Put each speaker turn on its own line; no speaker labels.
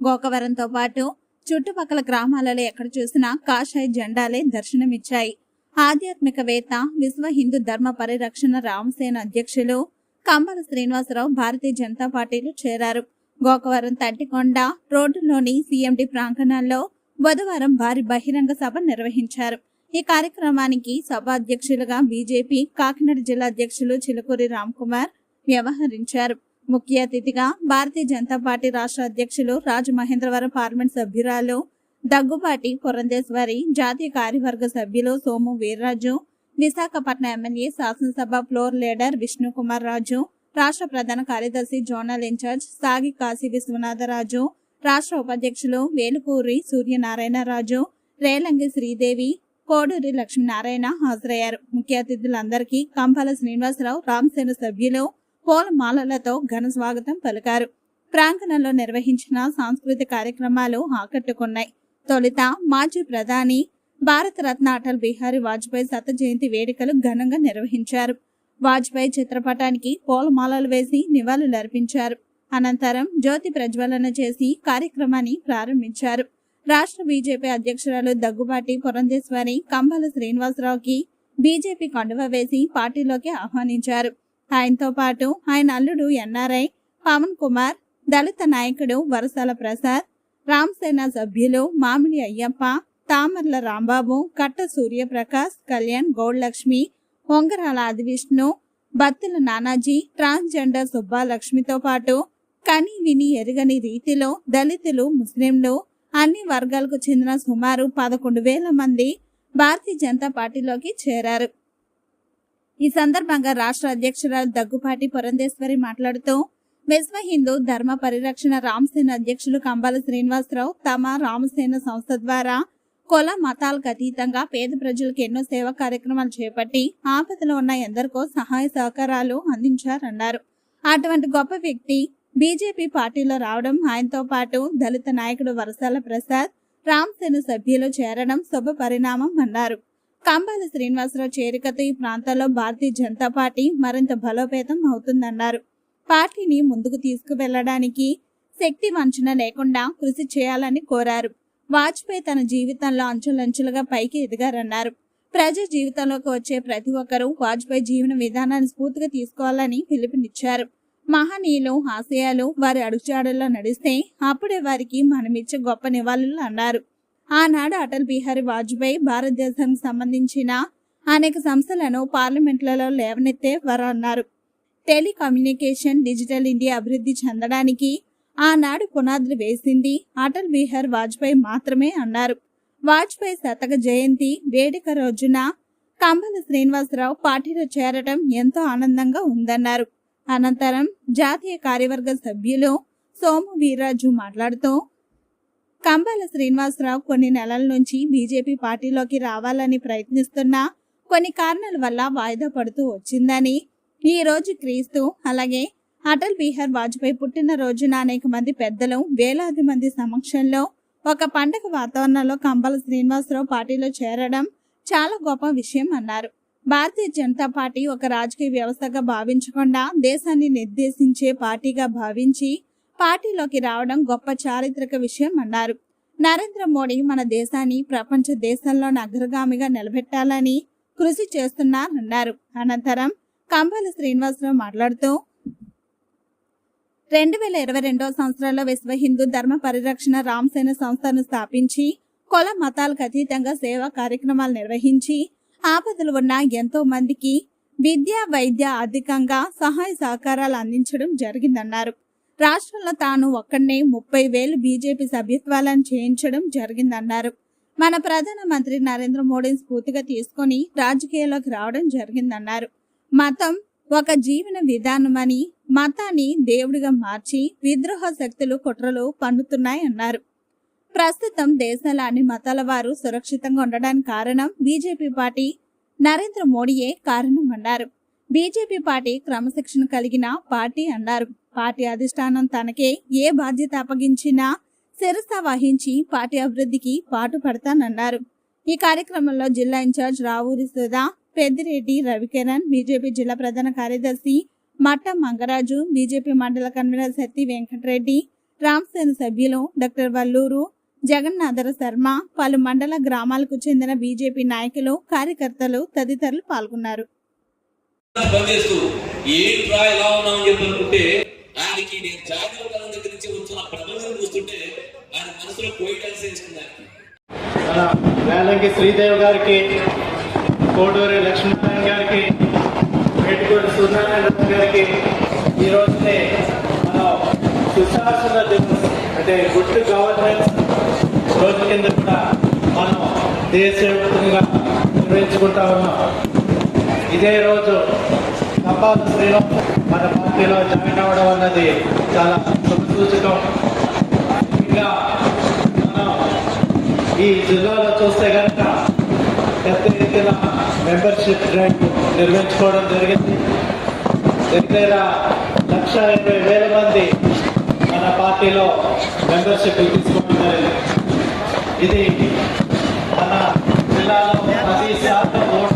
గోకవరంతో పాటు చుట్టుపక్కల గ్రామాలలో ఎక్కడ చూసినా కాషాయ జెండాలే దర్శనమిచ్చాయి. ఆధ్యాత్మికవేత్త విశ్వ హిందూ ధర్మ పరిరక్షణ రామసేన అధ్యక్షులు కంబల శ్రీనివాసరావు భారతీయ జనతా పార్టీలో చేరారు. గోకవరం తట్టికొండ రోడ్డులోని సీఎండి ప్రాంగణంలో బుధవారం భారీ బహిరంగ సభ నిర్వహించారు. ఈ కార్యక్రమానికి సభ అధ్యక్షులుగా బీజేపీ కాకినాడ జిల్లా అధ్యక్షులు చిలుకూరి రామ్ కుమార్ వ్యవహరించారు. ముఖ్య అతిథిగా భారతీయ జనతా పార్టీ రాష్ట్ర అధ్యక్షులు రాజమహేంద్రవరం పార్లమెంట్ సభ్యురాలు దగ్గుబాటి పురంధేశ్వరి జాతీయ కార్యవర్గ సభ్యులు సోము వీర్రాజు విశాఖపట్నం ఎమ్మెల్యే శాసనసభ ఫ్లోర్ లీడర్ విష్ణుకుమార్ రాజు రాష్ట్ర ప్రధాన కార్యదర్శి జోనల్ ఇన్ఛార్జ్ సాగి కాశీ విశ్వనాథరాజు రాష్ట్ర ఉపాధ్యక్షులు వేలుకూరి సూర్యనారాయణరాజు రేలంగి శ్రీదేవి కోడూరి లక్ష్మీనారాయణ హాజరయ్యారు. ముఖ్య అతిథులందరికీ కంపాల శ్రీనివాసరావు రామసేన సభ్యులు పూలమాలలతో ఘన స్వాగతం పలికారు. ప్రాంగణంలో నిర్వహించిన సాంస్కృతిక కార్యక్రమాలు ఆకట్టుకున్నాయి. తొలుత మాజీ ప్రధాని భారతరత్న అటల్ బిహారీ వాజ్పేయి శత జయంతి వేడుకలు ఘనంగా నిర్వహించారు. వాజ్పేయి చిత్రపటానికి పూలమాలలు వేసి నివాళులర్పించారు. అనంతరం జ్యోతి ప్రజ్వలన చేసి కార్యక్రమాన్ని ప్రారంభించారు. రాష్ట్ర బీజేపీ అధ్యక్షురాలు దగ్గుబాటి పురంధేశ్వరి కంబాల శ్రీనివాసరావుకి బీజేపీ కండువ వేసి పార్టీలోకి ఆహ్వానించారు. ఆయనతో పాటు ఆయన అల్లుడు ఎన్ఆర్ఐ పవన్ కుమార్ దళిత నాయకుడు వరసల ప్రసాద్ రామసేన సభ్యులు మామిడి అయ్యప్ప తామర్ల రాంబాబు కట్ట సూర్యప్రకాష్ కళ్యాణ్ గౌడ్లక్ష్మి వంగరాల ఆదివిష్ణు బత్తుల నానాజీ ట్రాన్స్జెండర్ సుబ్బాలక్ష్మితో పాటు కని విని ఎరగని రీతిలో దళితులు ముస్లింలు అన్ని వర్గాలకు చెందిన సుమారు పదకొండు వేల మంది భారతీయ జనతా పార్టీలోకి చేరారు. ఈ సందర్భంగా రాష్ట్ర అధ్యక్షురాలు దగ్గుపాటి పురంధేశ్వరి మాట్లాడుతూ విశ్వ హిందూ ధర్మ పరిరక్షణ రామసేన అధ్యక్షులు కంబాల శ్రీనివాసరావు తమ రామసేన సంస్థ ద్వారా కుల మతాలకు అతీతంగా పేద ప్రజలకు ఎన్నో సేవా కార్యక్రమాలు చేపట్టి ఆపదలో ఉన్న ఎందరికో సహాయ సహకారాలు అందించారన్నారు. అటువంటి గొప్ప వ్యక్తి బీజేపీ పార్టీలో రావడం ఆయనతో పాటు దళిత నాయకుడు వరసాల ప్రసాద్ రామసేన సభ్యులు చేరడం శుభ పరిణామం అన్నారు. కంబాల శ్రీనివాసరావు చేరికతో ఈ ప్రాంతాల్లో భారతీయ జనతా పార్టీ మరింత బలోపేతం అవుతుందన్నారు. పార్టీని ముందుకు తీసుకువెళ్ళడానికి శక్తి వంచన లేకుండా కృషి చేయాలని కోరారు. వాజ్పేయి తన జీవితంలో అంచులంచులుగా పైకి ఎదిగారన్నారు. ప్రజా జీవితంలోకి వచ్చే ప్రతి ఒక్కరూ వాజ్పేయి జీవన విధానాన్ని స్ఫూర్తిగా తీసుకోవాలని పిలుపునిచ్చారు. మహనీయులు ఆశయాలు వారి అడుగుచాడల్లో నడిస్తే అప్పుడే వారికి మనమిచ్చే గొప్ప నివాళులు అన్నారు. ఆనాడు అటల్ బిహారీ వాజ్పేయి భారతదేశానికి సంబంధించిన అనేక సంస్థలను పార్లమెంట్లలో లేవనెత్తే వారు అన్నారు టెలికమ్యూనికేషన్ డిజిటల్ ఇండియా అభివృద్ధి చెందడానికి ఆనాడు పునాదులు వేసింది అటల్ బిహార్ వాజ్పేయి మాత్రమే అన్నారు. వాజ్పేయి శతక జయంతి వేడుక రోజున కంబల శ్రీనివాసరావు పార్టీలో చేరటం ఎంతో ఆనందంగా ఉందన్నారు. అనంతరం జాతీయ కార్యవర్గ సభ్యులు సోము వీర్రాజు మాట్లాడుతూ కంబాల శ్రీనివాసరావు కొన్ని నెలల నుంచి బీజేపీ పార్టీలోకి రావాలని ప్రయత్నిస్తున్నా కొన్ని కారణాల వల్ల వాయిదా పడుతూ వచ్చిందని. ఈ రోజు క్రీస్తు అలాగే అటల్ బిహార్ వాజ్పేయి పుట్టిన రోజున అనేక మంది పెద్దలు వేలాది మంది సమక్షంలో ఒక పండగ వాతావరణంలో కంబాల శ్రీనివాసరావు పార్టీలో చేరడం చాలా గొప్ప విషయం అన్నారు. భారతీయ జనతా పార్టీ ఒక రాజకీయ వ్యవస్థగా భావించకుండా దేశాన్ని నిర్దేశించే పార్టీగా భావించి పార్టీలోకి రావడం గొప్ప చారిత్రక విషయం అన్నారు. నరేంద్ర మోడీ మన దేశాన్ని ప్రపంచ దేశాల్లోని అగ్రగామిగా నిలబెట్టాలని కృషి చేస్తున్నారన్నారు. అనంతరం కంబాల శ్రీనివాసరావు మాట్లాడుతూ రెండు వేల ఇరవై రెండవ సంవత్సరంలో విశ్వ హిందూ ధర్మ పరిరక్షణ రామసేన సంస్థను స్థాపించి కుల మతాలకు అతీతంగా సేవా కార్యక్రమాలు నిర్వహించి ఆపదలు ఉన్న ఎంతో మందికి విద్య వైద్య అధికంగా సహాయ సహకారాలు అందించడం జరిగిందన్నారు. రాష్ట్రంలో తాను ఒక్కడనే ముప్పై వేలు బీజేపీ సభ్యత్వాలను చేయించడం జరిగిందన్నారు. మన ప్రధానమంత్రి నరేంద్ర మోడీని స్ఫూర్తిగా తీసుకొని రాజకీయాల్లోకి రావడం జరిగిందన్నారు. మతం ఒక జీవన విధానమని మతాన్ని దేవుడిగా మార్చి విద్రోహ శక్తులు కుట్రలు పన్నుతున్నాయన్నారు. ప్రస్తుతం దేశంలో అన్ని మతాల వారు సురక్షితంగా ఉండడానికి కారణం బీజేపీ పార్టీ నరేంద్ర మోడీయే కారణం అన్నారు బీజేపీ పార్టీ క్రమశిక్షణ కలిగిన పార్టీ అన్నారు. పార్టీ అధిష్టానం తనకే ఏ బాధ్యత అప్పగించినా శిరస వహించి పార్టీ అభివృద్ధికి పాటు పడతానన్నారు. ఈ కార్యక్రమంలో జిల్లా ఇన్ఛార్జ్ రావూరి సుధా పెద్దిరెడ్డి రవికిరణ్ బీజేపీ జిల్లా ప్రధాన కార్యదర్శి మట్ట మంగరాజు బీజేపీ మండల కన్వీనర్ సత్తి వెంకటరెడ్డి రామ్సేన సభ్యులు డాక్టర్ వల్లూరు జగన్నాథర శర్మ పలు మండల గ్రామాలకు చెందిన బీజేపీ నాయకులు కార్యకర్తలు తదితరులు పాల్గొన్నారు.
పనిచేస్తూ ఏంట్రా ఎలా ఉన్నామని చెప్పి అనుకుంటే ఆయనకి నేను జాగ్రత్త దగ్గర నుంచి వచ్చిన ప్రబంధం చూస్తుంటే ఆయన మనసులో పోయిటాల్సి వేసుకున్నాను
వేలంకి శ్రీదేవ్ గారికి కోటూరి లక్ష్మీనారాయణ గారికి మేటుకూరి సూర్యనారాయణ గారికి ఈ రోజునే మనం సుశాసన దివస్ అంటే గుడ్ గవర్నెన్స్ రోజు కింద కూడా మనం దేశవ్యాప్తంగా నిర్వహించుకుంటా ఉన్నాం. ఇదే రోజు కపాల మన పార్టీలో జాయిన్ అవ్వడం అన్నది చాలా శుభసూచకం. ఇంకా మనం ఈ జిల్లాలో చూస్తే కనుక పెద్ద ఎత్తున మెంబర్షిప్ డ్రైవ్ నిర్వహించుకోవడం జరిగింది. దగ్గర లక్ష ఇరవై వేల మంది మన పార్టీలో మెంబర్షిప్ తీసుకోవడం జరిగింది. ఇది మన జిల్లాలో పది శాతం ఓటు